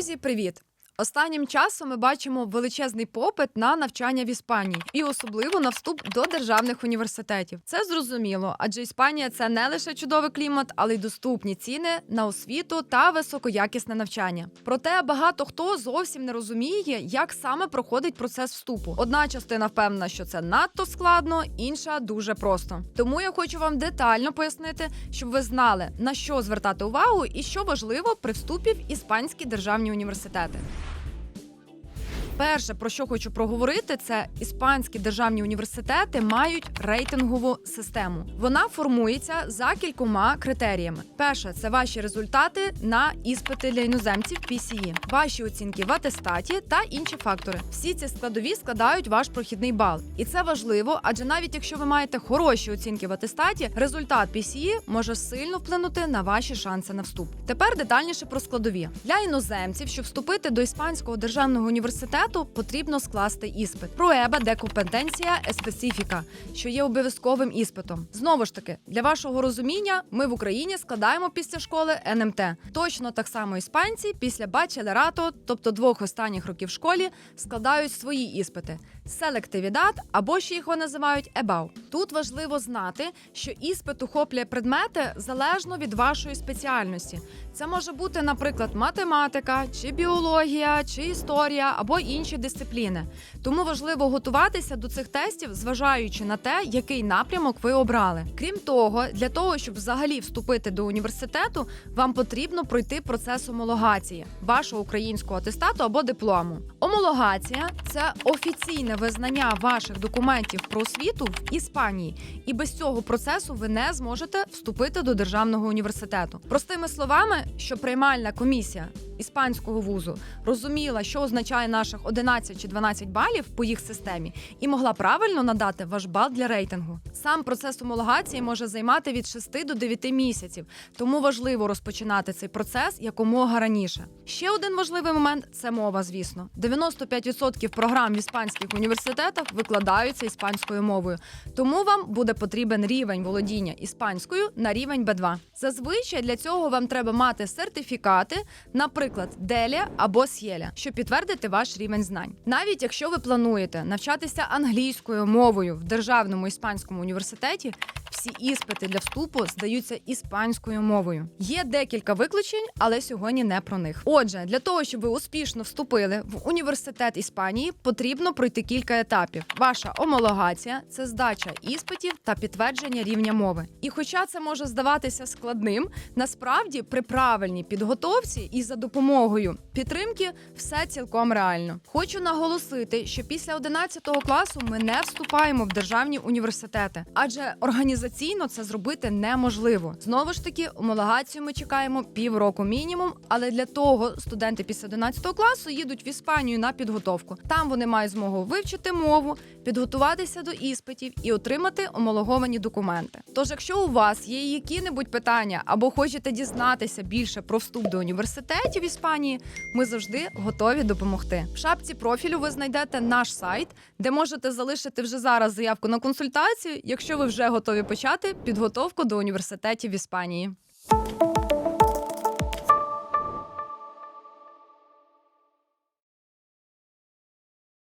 Друзі, привіт! Останнім часом ми бачимо величезний попит на навчання в Іспанії і особливо на вступ до державних університетів. Це зрозуміло, адже Іспанія це не лише чудовий клімат, але й доступні ціни на освіту та високоякісне навчання. Проте багато хто зовсім не розуміє, як саме проходить процес вступу. Одна частина впевнена, що це надто складно, інша дуже просто. Тому я хочу вам детально пояснити, щоб ви знали на що звертати увагу і що важливо при вступі в іспанські державні університети. Перше, про що хочу проговорити, це іспанські державні університети мають рейтингову систему. Вона формується за кількома критеріями. Перше це ваші результати на іспити для іноземців PCE, ваші оцінки в атестаті та інші фактори. Всі ці складові складають ваш прохідний бал, і це важливо, адже навіть якщо ви маєте хороші оцінки в атестаті, результат PCE може сильно вплинути на ваші шанси на вступ. Тепер детальніше про складові для іноземців, щоб вступити до іспанського державного університету, потрібно скласти іспит. Проеба де компетенція еспецифіка, що є обов'язковим іспитом. Знову ж таки, для вашого розуміння, ми в Україні складаємо після школи НМТ. Точно так само іспанці після бачелерато, тобто двох останніх років в школі, складають свої іспити. Селективідат або ще вони називають ЕБАУ. Тут важливо знати, що іспит охоплює предмети залежно від вашої спеціальності. Це може бути, наприклад, математика, чи біологія, чи історія або інші дисципліни. Тому важливо готуватися до цих тестів, зважаючи на те, який напрямок ви обрали. Крім того, для того, щоб взагалі вступити до університету, вам потрібно пройти процес омологації вашого українського атестату або диплому. Омологація це офіційне визнання ваших документів про освіту в Іспанії, і без цього процесу ви не зможете вступити до державного університету. Простими словами, що приймальна комісія іспанського вузу розуміла, що означає наших 11 чи 12 балів по їх системі, і могла правильно надати ваш бал для рейтингу. Сам процес homологації може займати від 6 до 9 місяців, тому важливо розпочинати цей процес якомога раніше. Ще один важливий момент це мова, звісно. 95% програм в іспанських університетах викладаються іспанською мовою, тому вам буде потрібен рівень володіння іспанською на рівень B2. Зазвичай для цього вам треба мати сертифікати, наприклад, Деля або Сєля, щоб підтвердити ваш рівень знань. Навіть якщо ви плануєте навчатися англійською мовою в державному іспанському університеті, всі іспити для вступу здаються іспанською мовою. Є декілька виключень, але сьогодні не про них. Отже, для того, щоб ви успішно вступили в університет Іспанії, потрібно пройти кілька етапів. Ваша омологація це здача іспитів та підтвердження рівня мови. І хоча це може здаватися складним, насправді при правильній підготовці і за допомогою підтримки все цілком реально. Хочу наголосити, що після 11 класу ми не вступаємо в державні університети, адже організаційно це зробити неможливо. Знову ж таки, омологацію ми чекаємо півроку мінімум. Але для того студенти після 11 класу їдуть в Іспанію на підготовку. Там вони мають змогу вивчити мову, підготуватися до іспитів і отримати омологовані документи. Тож, якщо у вас є які-небудь питання або хочете дізнатися більше про вступ до університетів Іспанії, ми завжди готові допомогти. В шапці профілю ви знайдете наш сайт, де можете залишити вже зараз заявку на консультацію, якщо ви вже готові почати підготовку до університетів Іспанії.